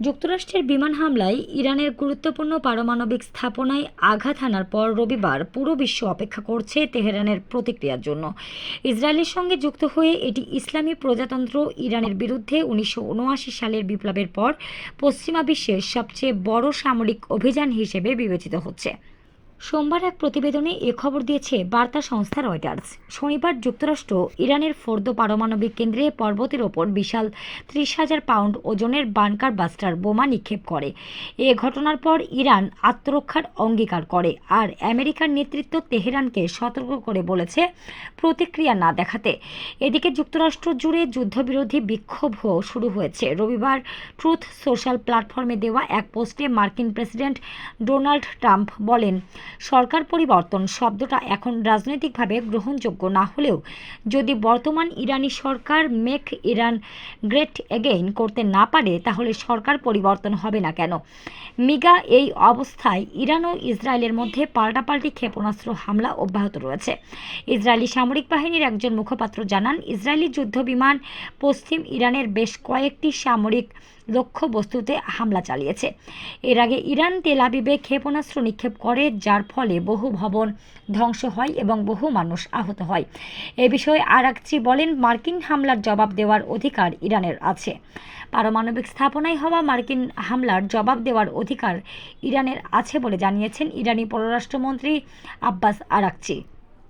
যুক্তরাষ্ট্রের বিমান হামলায় ইরানের গুরুত্বপূর্ণ পারমাণবিক স্থাপনায় আঘাত হানার পর রবিবার পুরো বিশ্ব অপেক্ষা করছে তেহরানের প্রতিক্রিয়ার জন্য। ইসরায়েলের সঙ্গে যুক্ত হয়ে এটি ইসলামী প্রজাতন্ত্র ইরানের বিরুদ্ধে উনিশশো উনআশি সালের বিপ্লবের পর পশ্চিমা বিশ্বের সবচেয়ে বড় সামরিক অভিযান হিসেবে বিবেচিত হচ্ছে। সোমবার এক প্রতিবেদনে এ খবর দিয়েছে বার্তা সংস্থা রয়টার্স। শনিবার যুক্তরাষ্ট্র ইরানের ফোর্দো পারমাণবিক কেন্দ্রে পর্বতের ওপর বিশাল ত্রিশ হাজার পাউন্ড ওজনের বানকার বাস্টার বোমা নিক্ষেপ করে। এ ঘটনার পর ইরান আত্মরক্ষার অঙ্গীকার করে আর আমেরিকার নেতৃত্ব তেহরানকে সতর্ক করে বলেছে প্রতিক্রিয়া না দেখাতে। এদিকে যুক্তরাষ্ট্র জুড়ে যুদ্ধবিরোধী বিক্ষোভ শুরু হয়েছে। রবিবার ট্রুথ সোশ্যাল প্ল্যাটফর্মে দেওয়া এক পোস্টে মার্কিন প্রেসিডেন্ট ডোনাল্ড ট্রাম্প বলেন সরকার পরিবর্তন শব্দটা এখন রাজনৈতিকভাবে গ্রহণযোগ্য না হলেও যদি বর্তমান ইরানি সরকার মেক ইরান গ্রেট এগেইন করতে না পারে, তাহলে সরকার পরিবর্তন হবে না কেন? মিগা, এই অবস্থায় ইরান ও ইসরায়েলের মধ্যে পাল্টাপাল্টি ক্ষেপণাস্ত্র হামলা অব্যাহত রয়েছে। ইসরায়েলি সামরিক বাহিনীর একজন মুখপাত্র জানান, ইসরায়েলি যুদ্ধবিমান পশ্চিম ইরানের বেশ কয়েকটি সামরিক লক্ষ্যবস্তুতে হামলা চালিয়েছে। এর আগে ইরান তেল আবিবে ক্ষেপণাস্ত্র নিক্ষেপ করে, যার ফলে বহু ভবন ধ্বংস হয় এবং বহু মানুষ আহত হয়। এ বিষয়ে আরাকচি বলেন, মার্কিন হামলার জবাব দেওয়ার অধিকার ইরানের আছে। পারমাণবিক স্থাপনায় হওয়া মার্কিন হামলার জবাব দেওয়ার অধিকার ইরানের আছে বলে জানিয়েছেন ইরানি পররাষ্ট্রমন্ত্রী আব্বাস আরাকচি।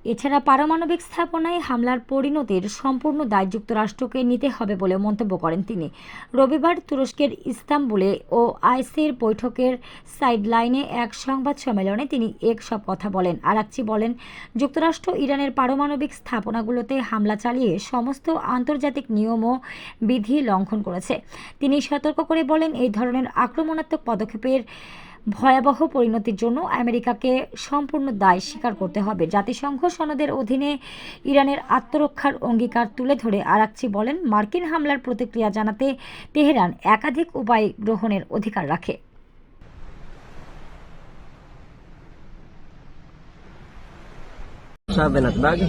এছাড়া পারমাণবিক স্থাপনায় হামলার পরিণতির সম্পূর্ণ দায় যুক্তরাষ্ট্রকে নিতে হবে বলে মন্তব্য করেন তিনি। রবিবার তুরস্কের ইস্তাম্বুলে ও আইসির বৈঠকের সাইডলাইনে এক সংবাদ সম্মেলনে তিনি এক সব কথা বলেন। আরাকচি বলেন, যুক্তরাষ্ট্র ইরানের পারমাণবিক স্থাপনাগুলোতে হামলা চালিয়ে সমস্ত আন্তর্জাতিক নিয়ম ও বিধি লঙ্ঘন করেছে। তিনি সতর্ক করে বলেন, এই ধরনের আক্রমণাত্মক পদক্ষেপের ভয়াবহ পরিণতির জন্য আমেরিকাকে সম্পূর্ণ দায় স্বীকার করতে হবে জাতিসংঘ সনদের অধীনে ইরানের আত্মরক্ষার অঙ্গীকার তুলে ধরে আরাকচি বলেন মার্কিন হামলার প্রতিক্রিয়া জানাতে তেহরান একাধিক উপায় গ্রহণের অধিকার রাখে Sabi nagdag?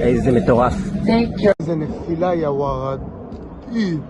איזה מטורף. איזה נפילה, יא ווארד. 嗯。